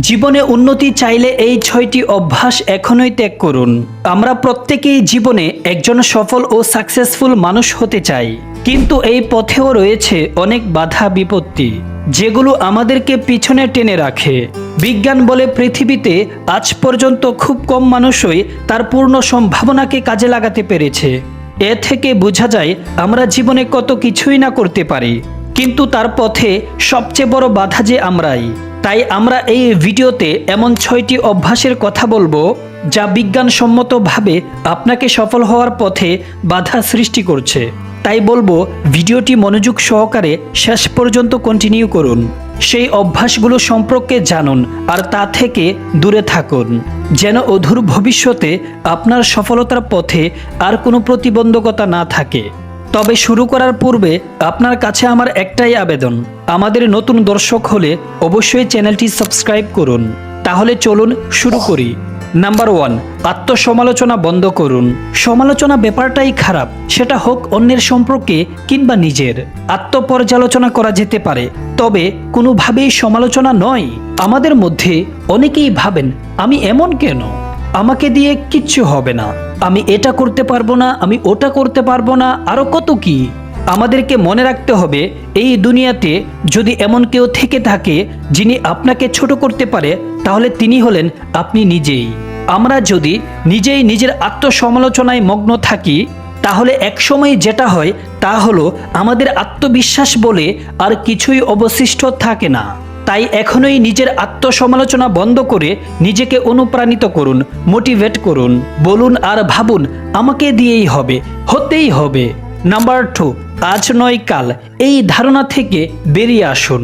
জীবনে উন্নতি চাইলে এই ছয়টি অভ্যাস এখনই ত্যাগ করুন। আমরা প্রত্যেকেই জীবনে একজন সফল ও সাকসেসফুল মানুষ হতে চাই। কিন্তু এই পথেও রয়েছে অনেক বাধা বিপত্তি, যেগুলো আমাদেরকে পিছনে টেনে রাখে। বিজ্ঞান বলে পৃথিবীতে আজ পর্যন্ত খুব কম মানুষই তার পূর্ণ সম্ভাবনাকে কাজে লাগাতে পেরেছে। এ থেকে বোঝা যায় আমরা জীবনে কত কিছুই না করতে পারি। কিন্তু তার পথে সবচেয়ে বড় বাধা যে আমরাই। তাই আমরা এই ভিডিওতে এমন ছয়টি অভ্যাসের কথা বলব যা বিজ্ঞানসম্মতভাবে আপনাকে সফল হওয়ার পথে বাধা সৃষ্টি করছে। তাই বলব, ভিডিওটি মনোযোগ সহকারে শেষ পর্যন্ত কন্টিনিউ করুন। সেই অভ্যাসগুলো সম্পর্কে জানুন আর তা থেকে দূরে থাকুন, যেন অধুর ভবিষ্যতে আপনার সফলতার পথে আর কোনো প্রতিবন্ধকতা না থাকে। তবে শুরু করার পূর্বে আপনার কাছে আমার একটাই আবেদন। আমাদের নতুন দর্শক হলে অবশ্যই চ্যানেলটি সাবস্ক্রাইব করুন। তাহলে চলুন শুরু করি। নাম্বার ওয়ান, আত্মসমালোচনা বন্ধ করুন। সমালোচনা ব্যাপারটাই খারাপ। সেটা হোক অন্যের সম্পর্কে কিংবা নিজের। আত্মপর্যালোচনা করা যেতে পারে। তবে কোনোভাবেই সমালোচনা নয়। আমাদের মধ্যে অনেকেই ভাবেন, আমি এমন কেন? আমাকে দিয়ে কিচ্ছু হবে না। আমি এটা করতে পারব না, আমি ওটা করতে পারব না আরও কত কি? আমাদেরকে মনে রাখতে হবে, এই দুনিয়াতে যদি এমন কেউ থেকে থাকে যিনি আপনাকে ছোট করতে পারে, তাহলে তিনি হলেন আপনি নিজেই। আমরা যদি নিজেই নিজের আত্মসমালোচনায় মগ্ন থাকি, তাহলে একসময় যেটা হয় তা হলো আমাদের আত্মবিশ্বাস বলে আর কিছুই অবশিষ্ট থাকে না। তাই এখনই নিজের আত্মসমালোচনা বন্ধ করে নিজেকে অনুপ্রাণিত করুন, মোটিভেট করুন, বলুন আর ভাবুন, আমাকে দিয়েই হবে, হতেই হবে। নাম্বার টু আজ নয় কাল, এই ধারণা থেকে বেরিয়ে আসুন।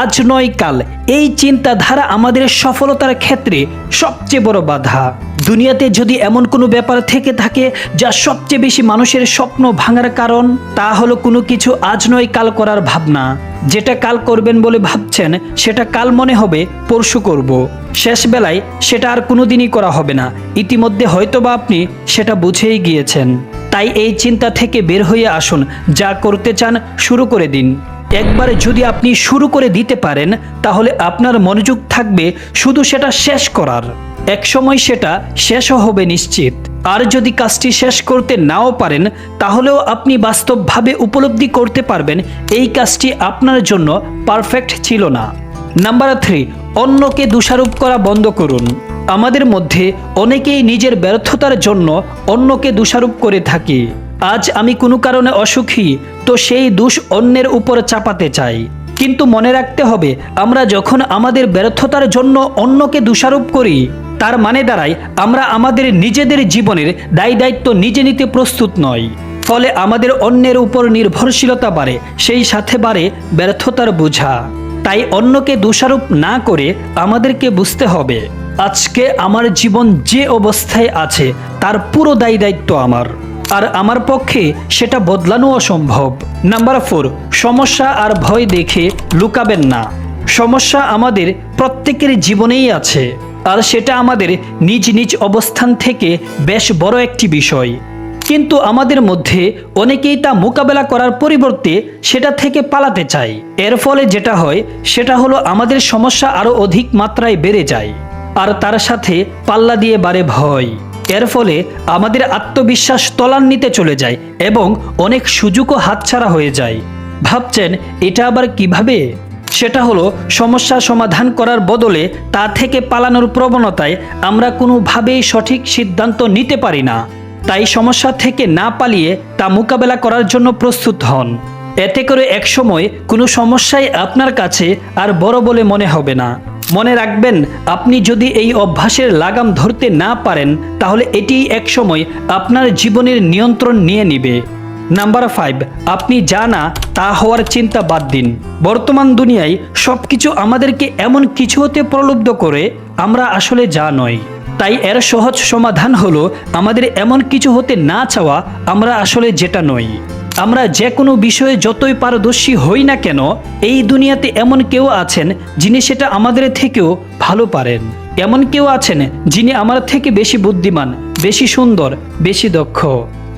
আজ নয় কাল, এই চিন্তাধারা আমাদের সফলতার ক্ষেত্রে সবচেয়ে বড় বাধা। দুনিয়াতে যদি এমন কোনো ব্যাপার থেকে থাকে যা সবচেয়ে বেশি মানুষের স্বপ্ন ভাঙার কারণ, তা হলো কোনো কিছু আজ নয়, কাল করার ভাবনা। যেটা কাল করবেন বলে ভাবছেন, সেটা কাল মনে হবে, পরশু করব। শেষ বেলায় সেটা আর কোনোদিনই করা হবে না। ইতিমধ্যে হয়তোবা আপনি সেটা বুঝেই গিয়েছেন। তাই এই চিন্তা থেকে বের হয়ে আসুন, যা করতে চান, শুরু করে দিন। একবারে যদি আপনি শুরু করে দিতে পারেন, তাহলে আপনার মনোযোগ থাকবে শুধু সেটা শেষ করার। এক সময় সেটা শেষও হবে নিশ্চিত। আর যদি কাজটি শেষ করতে নাও পারেন, তাহলেও আপনি বাস্তবভাবে উপলব্ধি করতে পারবেন, এই কাজটি আপনার জন্য পারফেক্ট ছিল না। নাম্বার থ্রি, অন্যকে দোষারোপ করা বন্ধ করুন। আমাদের মধ্যে অনেকেই নিজের ব্যর্থতার জন্য অন্যকে দোষারোপ করে থাকি। আজ আমি কোনো কারণে অসুখী, তো সেই দোষ অন্যের উপর চাপাতে চাই। কিন্তু মনে রাখতে হবে, আমরা যখন আমাদের ব্যর্থতার জন্য অন্যকে দোষারোপ করি তার মানে দাঁড়ায়, আমরা আমাদের নিজেদের জীবনের দায়ী দায়িত্ব নিজে নিতে প্রস্তুত নই। ফলে আমাদের অন্যের উপর নির্ভরশীলতা বাড়ে, সেই সাথে বাড়ে ব্যর্থতার বোঝা। তাই অন্যকে দোষারোপ না করে আমাদেরকে বুঝতে হবে, আজকে আমার জীবন যে অবস্থায় আছে, তার পুরো দায়ী দায়িত্ব আমার। আর আমার পক্ষে সেটা বদলানো অসম্ভব। নাম্বার ফোর, সমস্যা আর ভয় দেখে লুকাবেন না। সমস্যা আমাদের প্রত্যেকের জীবনেই আছে। আর সেটা আমাদের নিজ নিজ অবস্থান থেকে বেশ বড় একটি বিষয়। কিন্তু আমাদের মধ্যে অনেকেই তা মোকাবেলা করার পরিবর্তে সেটা থেকে পালাতে চায়। এর ফলে যেটা হয়, সেটা হলো আমাদের সমস্যা আরও অধিক মাত্রায় বেড়ে যায়। আর তার সাথে পাল্লা দিয়ে বাড়ে ভয়। এর ফলে আমাদের আত্মবিশ্বাস তলান্নিতে চলে যায় এবং অনেক সুযোগও হাতছাড়া হয়ে যায়। ভাবছেন, এটা আবার কীভাবে? সেটা হলো, সমস্যা সমাধান করার বদলে তা থেকে পালানোর প্রবণতায় আমরা কোনোভাবেই সঠিক সিদ্ধান্ত নিতে পারি না। তাই সমস্যা থেকে না পালিয়ে তা মোকাবেলা করার জন্য প্রস্তুত হন। এতে করে একসময় কোনো সমস্যাই আপনার কাছে আর বড় বলে মনে হবে না। মনে রাখবেন, আপনি যদি এই অভ্যাসের লাগাম ধরতে না পারেন, তাহলে এটি একসময় আপনার জীবনের নিয়ন্ত্রণ নিয়ে নিবে। নাম্বার ফাইভ আপনি যা না তা হওয়ার চিন্তা বাদ দিন। বর্তমান দুনিয়ায় সব কিছু আমাদেরকে এমন কিছু হতে প্রলুব্ধ করে আমরা আসলে যা নই তাই এর সহজ সমাধান হলো আমাদের এমন কিছু হতে না চাওয়া আমরা আসলে যেটা নই। আমরা যে কোনো বিষয়ে যতই পারদর্শী হই না কেন, এই দুনিয়াতে এমন কেউ আছেন যিনি সেটা আমাদের থেকেও ভালো পারেন। এমন কেউ আছেন যিনি আমার থেকে বেশি বুদ্ধিমান, বেশি সুন্দর, বেশি দক্ষ।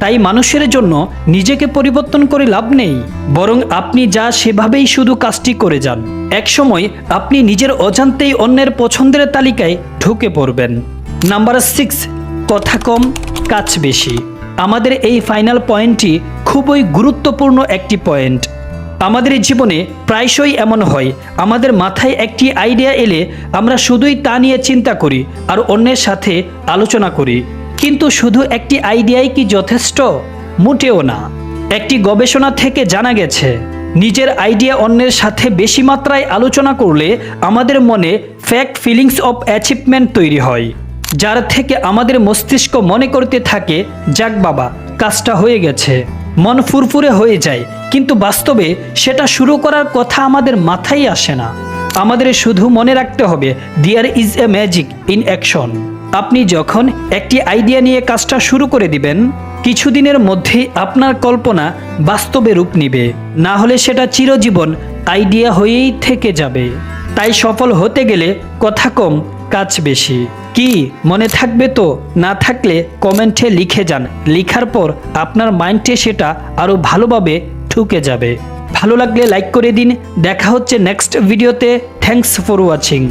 তাই মানুষের জন্য নিজেকে পরিবর্তন করে লাভ নেই, বরং আপনি যা সেভাবেই শুধু কাজটি করে যান। একসময় আপনি নিজের অজান্তেই অন্যের পছন্দের তালিকায় ঢুকে পড়বেন। নাম্বার সিক্স, কথা কম, কাজ বেশি। আমাদের এই ফাইনাল পয়েন্টটি খুবই গুরুত্বপূর্ণ একটি পয়েন্ট। আমাদের জীবনে প্রায়শই এমন হয়, আমাদের মাথায় একটি আইডিয়া এলে আমরা শুধুই তা নিয়ে চিন্তা করি, আর অন্যের সাথে আলোচনা করি। কিন্তু শুধু একটি আইডিয়াই কি যথেষ্ট? মোটেও না। একটি গবেষণা থেকে জানা গেছে, নিজের আইডিয়া অন্যের সাথে বেশি মাত্রায় আলোচনা করলে আমাদের মনে ফ্যাক্ট ফিলিংস অফ অ্যাচিভমেন্ট তৈরি হয়, যার থেকে আমাদের মস্তিষ্ক মনে করতে থাকে, যাক বাবা, কাজটা হয়ে গেছে। মন ফুরফুরে হয়ে যায়, কিন্তু বাস্তবে সেটা শুরু করার কথা আমাদের মাথায় আসে না। আমাদের শুধু মনে রাখতে হবে there is a magic in action আপনি যখন একটি আইডিয়া নিয়ে কাজটা শুরু করে দিবেন, কিছুদিনের মধ্যেই আপনার কল্পনা বাস্তবে রূপ নিবে। না হলে সেটা চিরজীবন আইডিয়া হয়েই থেকে যাবে। তাই সফল হতে গেলে কথা কম, কাজ বেশি। কি, মনে থাকবে তো? না থাকলে কমেন্টে লিখে যান। লিখার পর আপনার মাইন্ডে সেটা আরও ভালোভাবে ঠুকে যাবে। ভালো লাগলে লাইক করে দিন। দেখা হচ্ছে নেক্সট ভিডিওতে থ্যাঙ্কস ফর ওয়াচিং